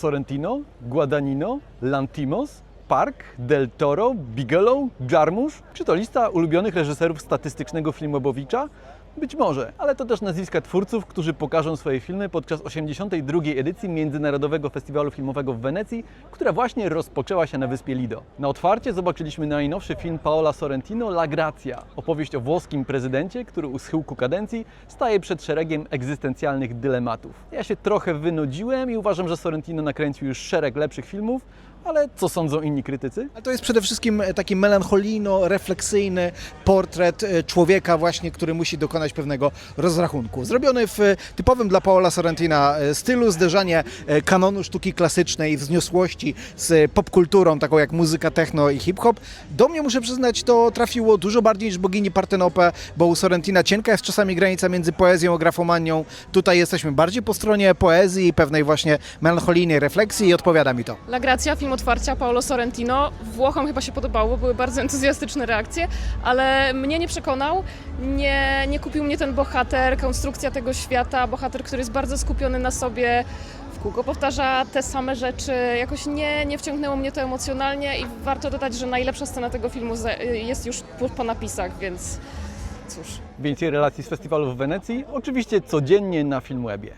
Sorrentino, Guadagnino, Lantimos, Park, Del Toro, Bigelow, Jarmusch? Czy to lista ulubionych reżyserów statystycznego filmowowicza? Być może, ale to też nazwiska twórców, którzy pokażą swoje filmy podczas 82. edycji Międzynarodowego Festiwalu Filmowego w Wenecji, która właśnie rozpoczęła się na wyspie Lido. Na otwarcie zobaczyliśmy najnowszy film Paola Sorrentino La Grazia, opowieść o włoskim prezydencie, który u schyłku kadencji staje przed szeregiem egzystencjalnych dylematów. Ja się trochę wynudziłem i uważam, że Sorrentino nakręcił już szereg lepszych filmów, ale co sądzą inni krytycy? Ale to jest przede wszystkim e, taki melancholijno-refleksyjny portret e, człowieka właśnie, który musi dokonać pewnego rozrachunku. Zrobiony w e, typowym dla Paola Sorrentina stylu, zderzanie kanonu sztuki klasycznej, wzniosłości z popkulturą, taką jak muzyka techno i hip-hop. Do mnie, muszę przyznać, to trafiło dużo bardziej niż Bogini Partenope, bo u Sorrentina cienka jest czasami granica między poezją a grafomanią. Tutaj jesteśmy bardziej po stronie poezji i pewnej właśnie melancholijnej refleksji i odpowiada mi to. La Grazia, film otwarcia Paolo Sorrentino. Włochom chyba się podobało, były bardzo entuzjastyczne reakcje, ale mnie nie przekonał. Nie, nie kupił mnie ten bohater, konstrukcja tego świata, bohater, który jest bardzo skupiony na sobie, w kółko powtarza te same rzeczy. Jakoś nie, nie wciągnęło mnie to emocjonalnie i warto dodać, że najlepsza scena tego filmu jest już po napisach, więc cóż. Więcej relacji z festiwalu w Wenecji? Oczywiście codziennie na Filmwebie.